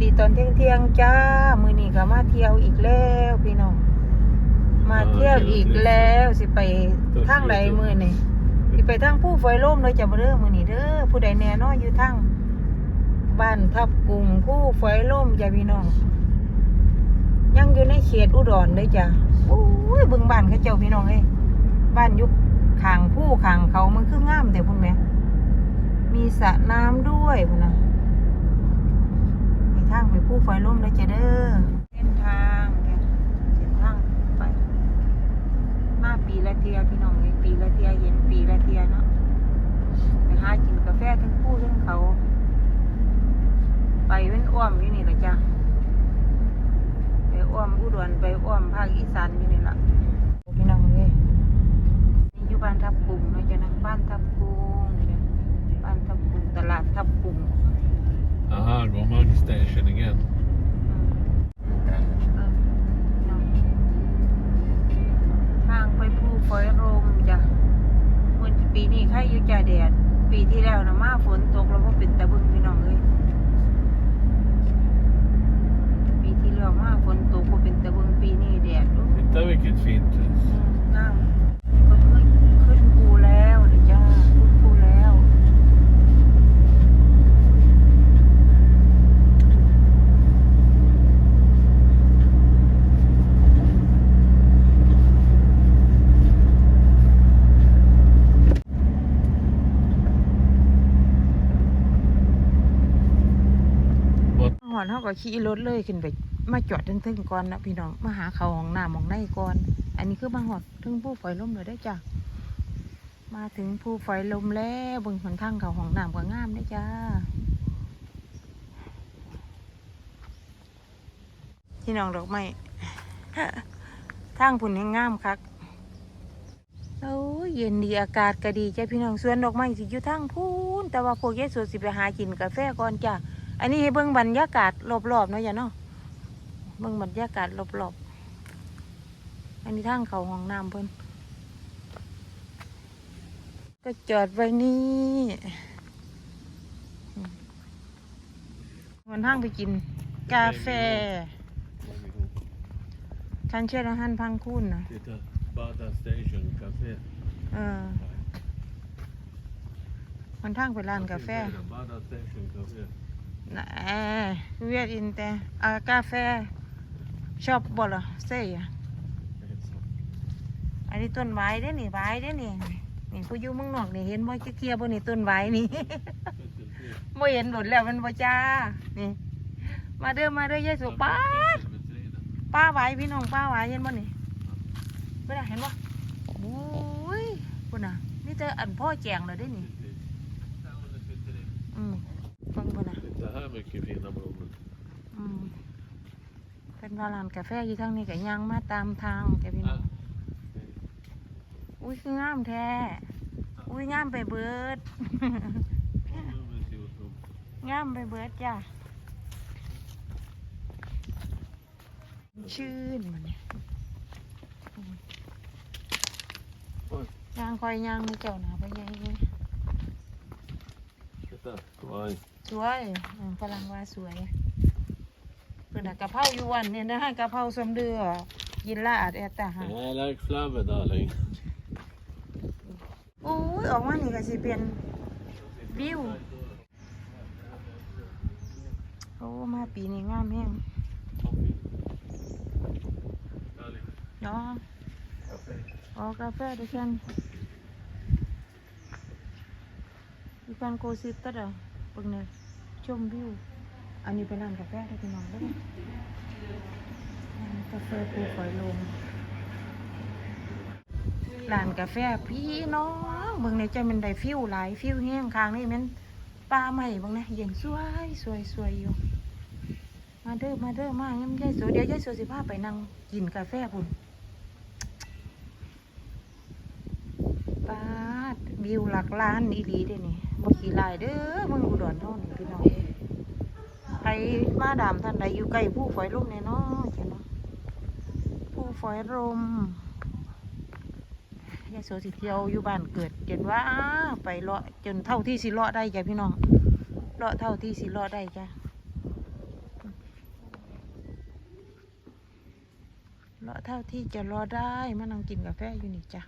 ดีตอนเที่ยงเที่ยงๆจ้า มือนี้ก็มาเที่ยวอีกแล้วพี่น้อง มาเที่ยวอีกแล้วสิไปทางใดมือนี่สิไปทางผู้ไฟล่มเลยจ้ะบ่เด้อมือนี้เด้อผู้ใดแน่นอนอยู่ทางบ้านทับกุงผู้ไฟล่มจ้ะพี่น้อง ยังอยู่ในเขตอุดรเลยจ้ะโอ้ยเบิ่งบ้านเขาเจ้าพี่น้องเอ้ยบ้านอยุคขางผู้ขางเขามันคืองามแต่พุ่นแหม่มีสระน้ำด้วยพุ่นนะไป ทางไปผู้ไฟล่มเลยจ้ะเด้อเส้นทางแกเส้นทางไป มาปีละเทียพี่น้องเลยปีละเทียเห็นปีละเทียเนาะไปหากินกาแฟทั้งผู้ทั้งเขา ไปเว้นอ้อมอยู่นี่แหละจ้ะไปอ้อมอุดรไปอ้อมภาคอีสานอยู่นี่ละพี่น้องเลยนี่อยู่บ้านทับกุงเนาะจ้ะนะบ้านทับกุงจ้ะบ้านทับกุงตลาดทับกุง Aha, Roman station again. ทางไปภูฝอยโรมจ้ะมันปีนี้ใครอยู่จ่าแดด ปีที่แล้วนะมาฝนตกแล้วก็เป็นตะบึงพี่น้องเลยปีที่แล้วมาฝนตกก็เป็นตะบึงปีนี้แดดโอ้ย Titta vilket fint hus. น้ำก็ขึ้นขึ้นภูแล้วเดี๋ยวจ้าขึ้นภูแล้ว What? ห อนเขาก็ขี่รถเลยขึ้นไปมาจอดทึ่งๆก่อนนะพี่น้องมาหาเขาของน้ำของในก่อน อันนี้คือมาหอดถึงผู้ฝอยลมเลยได้จ้ะมาถึงผู้ฝอยลมแล้วบนหนทางเขาของน้ำก็งามได้จ้าพี่น้องดอกไม้ทางพุ่นให้งามคักโอ้เย็นดีอากาศก็ดีจ้ะพี่น้องสวนดอกไม้สิอยู่ทางพูนแต่ว่าพวกยายสวดสิไปหากินกาแฟก่อนจ้ะ อันนี้ให้เบิ่งบรรยากาศรอบๆเนาะจ้ะเนาะเบิ่งบรรยากาศรอบๆอันนี้ทางเขาห้องน้ำเพิ่นก็จอดไว้นี่อืมวันทางไปกิน กาแฟ ฉันเชื่ออาหารพังคุณนะ Titta, Bada station café. เออวันทางไปร้านกาแฟ Bada station café. นะเวียดอินแต่อากาแฟชอบบ่ล่ะเซ่อะอันนี้ต้นไม้เด้นี่ไม้เด้นี่นี่ผู้อยู่เมืองนอกนี่เห็นบ่จะเคลียร์บ่นี่ต้นไม้นี่บ่เห็นหลุดแล้วมันบ่จ้านี่ มาเด้อมาเด้อยายสุป้าป้าไหวพี่น้องป้าไหวเห็นบ่นี่เพิ่นน่ะเห็นบ่โอ้ยพุ่นน่ะนี่เจออันพ่อแจงเลยเด้นี่อืม ฟังพุ่นน่ะ Titta här mycket fina blommor. อืมเป็นว่าร้านกาแฟอยู่ทางนี้ก็ย่างมาตามทางแกพี่น้องอุ้ยคืองามแท้ อุ้ยงามไปเบิด งามไปเบิดจ้ะ ชื่นมันเนี่ยอืมโอ้ยย่างคอยย่างไม่เจ้าหนาไปยั ยเลย Titta, oj. สวยอืมฝรั่งว่าสวยเพื่อนน่ะกะเพราอยู่วันเนี่ยนะกะเพราสมเดือยินลาดแอดแต่ฮะ I like flower darling. โอ้ยออกมานี่ก็สิเป็นวิวโอ้มาปีนี้งามแห้งเนาะอ๋อกาแฟด้วยกัน อีกันโกซิตตะดอเบิ่งเนี่ยชมวิว อันนี้เป็นร้านกาแฟได้อพี่น้องเด้กาแฟภูฝอยลมร้านกาแฟพี่น้องเบิ่งเนี่ยใจมันได้ฟิวหลายฟิวแห้งข้างนี่แมันปลาใหม่บิ่งเนี่ยเย็นสวยสวยสวยอยู่ มาเด้อมาเด้อมายังยายสวยเดี๋ยวยายสวยสิพาไปนั่งกินกาแฟพุ่นปาดวิวหลักล้านอีหลีเด้นี่ บ่ขี้ลายเด้อมึงอุดรเท่านพี่น้องใครมาดามท่านใดอยู่ใกล้ผู้ฝอยลมเนี่ยเนาะจ้ะเนาะผู้ฝอยลมยายโสสิเที่ยวอยู่บ้านเกิดเจนว่าไปเลาะจนเท่าที่สิเลาะได้จ้ะพี่น้องเลาะเท่าที่สิเลาะได้จ้ะเลาะเท่าที่จะเลาะได้มานั่งกินกาแฟอยู่นี่จ้ะ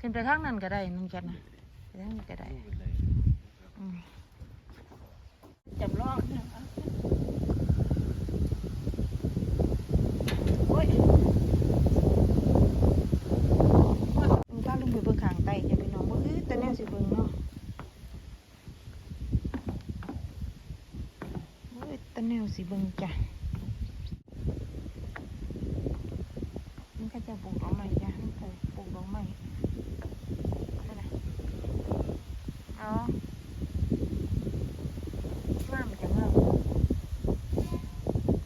ขึ้นไปทางนั้นก็ได้นั่นกันนะไปทางนี้ก็ได้อืมจำลองนะคะโอ้ยมึงพาลุงไปเบิ่งข้างใต้จะพี่น้องบ่คือแต่แนวสิเบิ่งเนาะโอ้ยแต่แนวสิเบิ่งจ้ะมันก็จะปลูกดอกไม้จ้ะมันปลูกปลูกดอกไม้นั่นน่ะอ๋องามจังเลย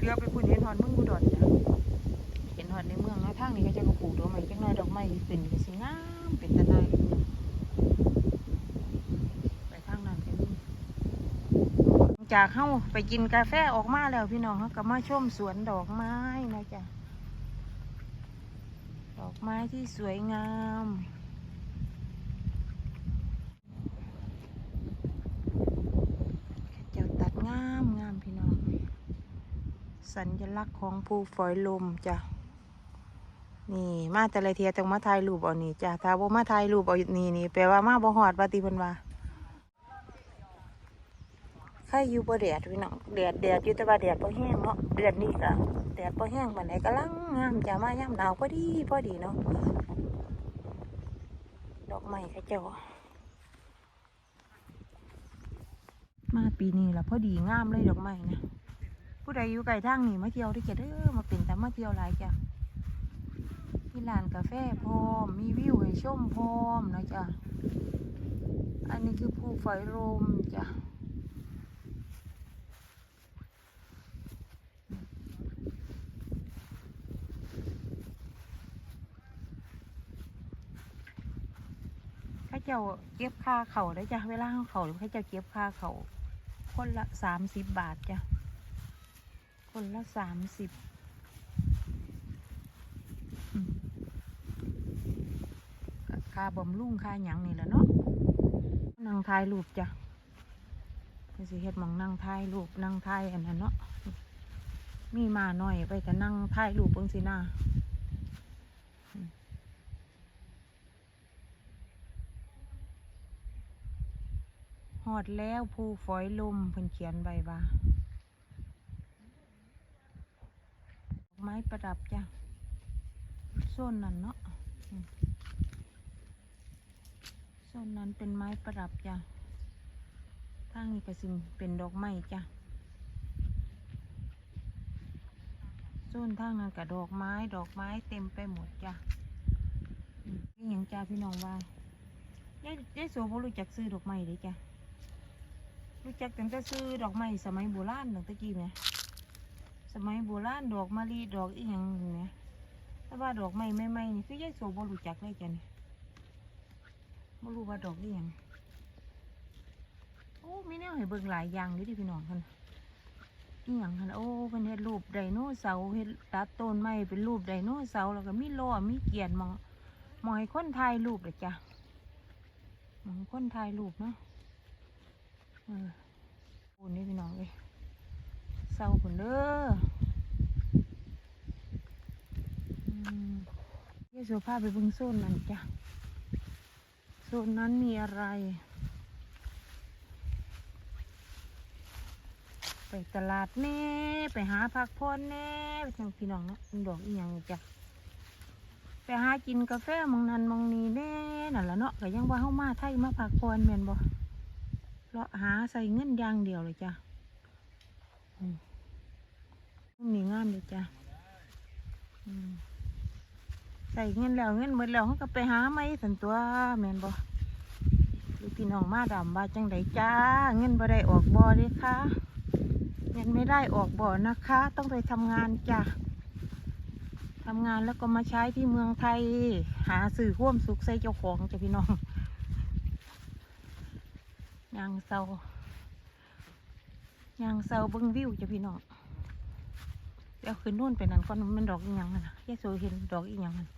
เลี้ยวไปคุณเห็นหอนเมืองอุดรจ้ะเห็นหอนในเมืองเนาะทางนี้ก็จะก็ปลูกดอกไม้จังน้อยดอกไม้เป็นก็สิงามเป็นตะนายไปทางนั้นกันนี่ จากเข้าไปกินกาแฟออกมาแล้วพี่น้องเขาก็มาชมสวนดอกไม้นะจ๊ะดอกไม้ที่สวยงามเจ้าตัดงามงามพี่น้อง สัญลักษณ์ของภูฝอยลมจ้ะนี่ มาแต่ละเทียต้องมาถ่ายรูปเอานี่จ้ะถ้าบ่มาถ่ายรูปเอานี่นี่แปลว่ามาบ่ฮอดว่าติเพิ่นว่า ครอยู่บ่แดดพี่น้องแดดแดดอยู่แต่ว่าแดดบ่แห้งเนาะเดือนนี้ก็แดดบ่แห้งปานใดกำลังงามจะมายามหนาวพอดีพอดีเนาะดอกไม้เขาเจ้ามาปีนี้ละพอดีงามเลยดอกไม้นะผู้ใดอยู่ไกลทางนี่มาเที่ยวได้แก่เด้อมาเป็นแต่มาเที่ยวหลายจ้ะมีร้านกาแฟพร้อมมีวิวให้ชมพร้อมนะจ๊ะอันนี้คือภูฝอยลมจ้ะเข้าเจ้าเก็บค่าเขาได้จ้ะเวลาเขาเขาเขาเจ้าเก็บค่าเขาคนละสามสิบบาทจ้ะคนละสามสิบค่าบำรุงค่าหยังนี่แหละเนาะนั่งถ่ายรูปจ้ะนี่สิเฮ็ดมองนั่งถ่ายรูปนั่งถ่ายอันนั้นเนาะมีมาหน่อยไปแต่นั่งถ่ายรูปเบิ่งสิหน้าอืมฮ อดแล้วภูฝอยลมเพิ่นเขียนใบว่าดอกไม้ประดับจ้ะโซนนั้นเนาะโซนนั้นเป็นไม้ประดับจ้ะทางนี้ก็สิเป็นดอกไม้จ้ะโซนทางนั้นกับดอกไม้ดอกไม้เต็มไปหมดจ้ะนี่หยังจ้าพี่น้องว่ายายยายโสบ่รู้จักซื้อดอกไม้เลยจ้ะ รู้จักตั้งแต่ซื้อดอกไม้สมัยโบราณตั้งแต่กี้ไหมสมัยโบราณดอกมะลิดอกอีหยังนี่นะแต่ว่าดอกไม้ใหม่นี่คือยายโสบ่รู้จักเลยจ้ะนี่บ่รู้ว่าดอกอีหยังโอ้มีแนวให้เบิ่งหลายอย่างเลยดิพี่น้องคันอีหยังคันโอ้เป็นเฮ็ดรูปไดโนเสาร์เฮ็ดตัดต้นไม้เป็นรูปไดโนเสาร์แล้วก็มีล้อมีเกียนมองมองให้คนถ่ายรูปเลยจ้ะมองให้คนถ่ายรูปเนาะ ออโอ้นี่พี่น้องเลยเศร้าคนเด้ออืมเยายโสภาไปเบิ่งโซนนั้นจ้ะโซนนั้นมีอะไร ไปตลาดแน่ไปหาผักพรแน่ไปทางพี่น้องเนาะมันดอกอีหยังจ้ะไปหากินกาแฟมองนั้นมองนี้แน่นั่นแหละเนาะก็ยังว่าเฮามาไทยมาผักพรแม่นบ่ เลาะหาใส่เงินยางเดียวเลยจ้ะมุมนี้งามเลยจ้ะใส่เงินแล้วเงินหมดแล้วเขาก็ไปหาไหมสันตัวแมนบอหรือพี่น้องมาดำบาจังไดจ้า เงินบ่ได้ออกบ่อเลยค่ะเงินไม่ได้ออกบ่อนะคะ ต้องไปทำงานจ้ะทำงานแล้วก็มาใช้ที่เมืองไทย หาสื่อร่วมสุขใส่เจ้าของจ้ะพี่น้อง ยางเศร้ายางเศร้าเบิ้งวิวจ้ะพี่น้องเดี๋ยวขึ้นนู่นไปนั่นก่อนมันดอกอีหยังนั่นนะยายโซเห็นดอกอีหยังนั่น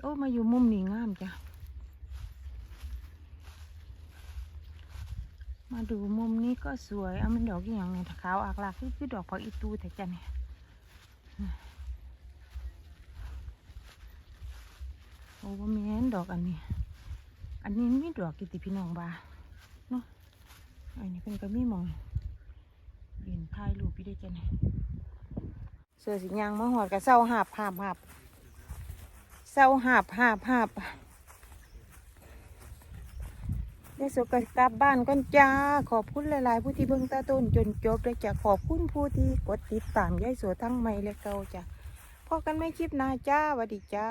โอ้มาอยู่มุมนี้งามจ้ะมาดูมุมนี้ก็สวยเอามันดอกอหย่างเนี่ยขาวอากลากคือคือดอกผักอีตูแต่จันเนี่ยโอ้ว่าแม่นดอกอันนี้ อันนี้มีดอกกิติพี่น้องบาเนาะ อันนี้เป็นก็มีมองเรียนถ่ายรูปพี่ได้จันเสือสียางมาหอดกับเศร้าหาบหาบหาบเศร้าหาบหาบหาบยายสก็กลับบ้านก่อนจ้า ขอบคุณหลาย ๆ ผู้ที่เบิ่งตาต้นจนจบเลยจ้ะขอบคุณผู้ที่กดติดตามยายโสทั้งใหม่และเก่าจ้ะพอกันไม่คลิปหน้าจ้าสวัสดีจ้า